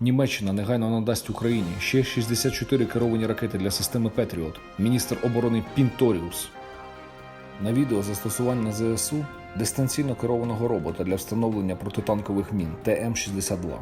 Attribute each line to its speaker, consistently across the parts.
Speaker 1: Німеччина негайно надасть Україні ще 64 керовані ракети для системи Петріот. Міністр оборони Пінторіус. На відео застосування ЗСУ дистанційно керованого робота для встановлення протитанкових мін ТМ-62.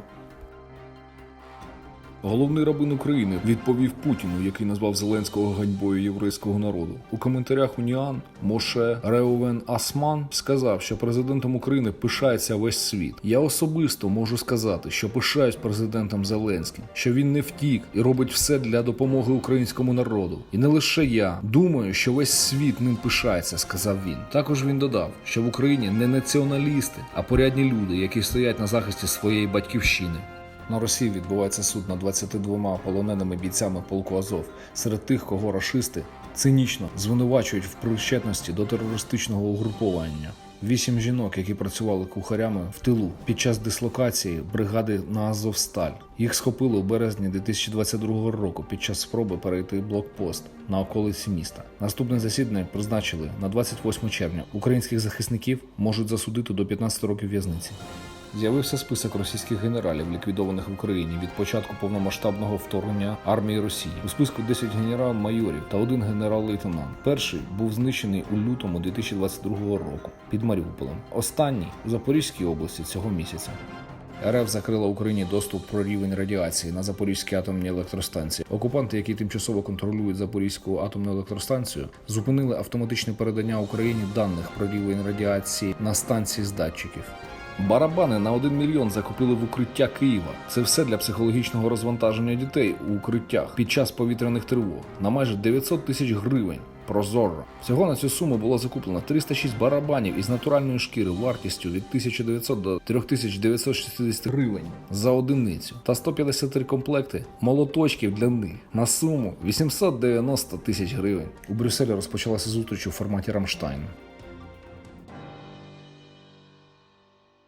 Speaker 1: Головний рабин України відповів Путіну, який назвав Зеленського ганьбою єврейського народу. У коментарях Уніан Моше Реувен Асман сказав, що президентом України пишається весь світ. Я особисто можу сказати, що пишаюсь президентом Зеленським, що він не втік і робить все для допомоги українському народу. І не лише я думаю, що весь світ ним пишається, сказав він. Також він додав, що в Україні не націоналісти, а порядні люди, які стоять на захисті своєї батьківщини. На Росії відбувається суд над 22 полоненими бійцями полку Азов серед тих, кого рашисти цинічно звинувачують в причетності до терористичного угруповання. Вісім жінок, які працювали кухарями в тилу під час дислокації бригади на Азовсталь. Їх схопили у березні 2022 року під час спроби перейти блокпост на околиці міста. Наступне засідання призначили на 28 червня. Українських захисників можуть засудити до 15 років в'язниці. З'явився список російських генералів, ліквідованих в Україні від початку повномасштабного вторгнення армії Росії. У списку 10 генерал-майорів та один генерал-лейтенант. Перший був знищений у лютому 2022 року під Маріуполем. Останній у Запорізькій області цього місяця. РФ закрила Україні доступ про рівень радіації на Запорізькій атомній електростанції. Окупанти, які тимчасово контролюють Запорізьку атомну електростанцію, зупинили автоматичне передання Україні даних про рівень радіації на станції з датчиків. Барабани на 1 мільйон закупили в укриття Києва. Це все для психологічного розвантаження дітей у укриттях під час повітряних тривог на майже 900 тисяч гривень. Прозоро. Всього на цю суму було закуплено 306 барабанів із натуральної шкіри вартістю від 1900 до 3960 гривень за одиницю та 153 комплекти молоточків для них на суму 890 тисяч гривень. У Брюсселі розпочалася зустріч у форматі Рамштайн.